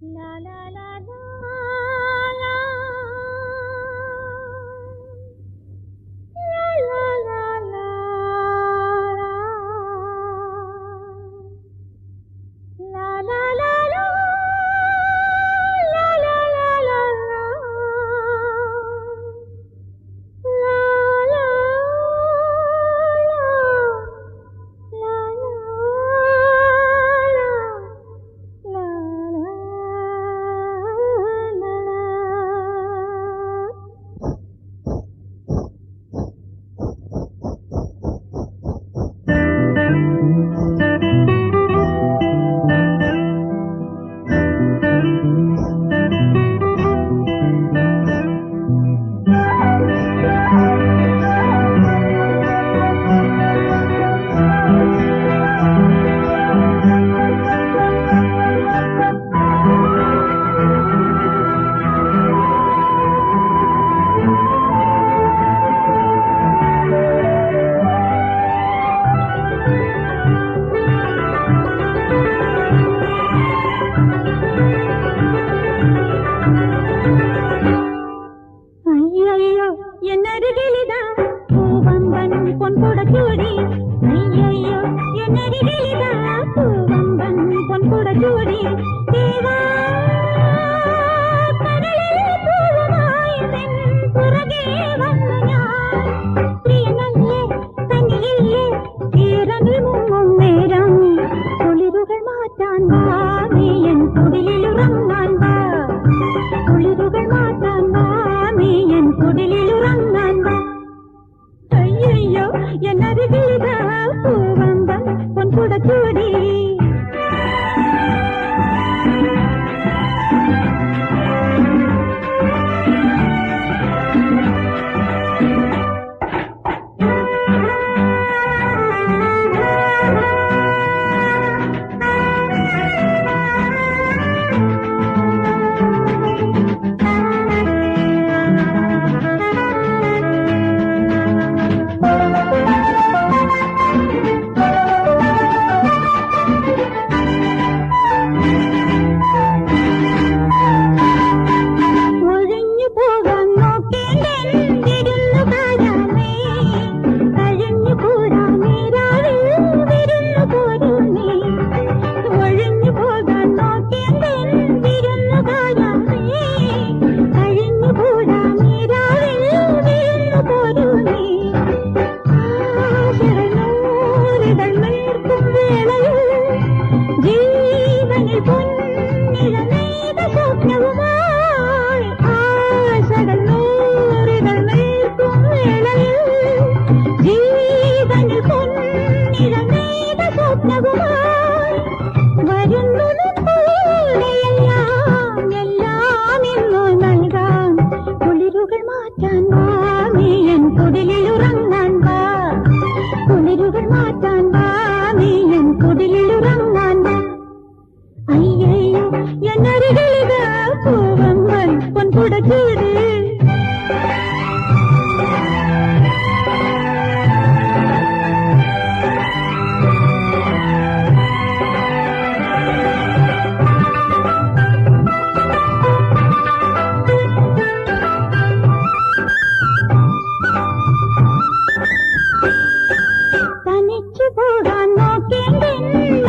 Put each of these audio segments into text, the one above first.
La la la la. குடச்சூடி தேவா கடலில் பூவுமாய் புறகேவா కుడిలు రంగు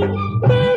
Thank.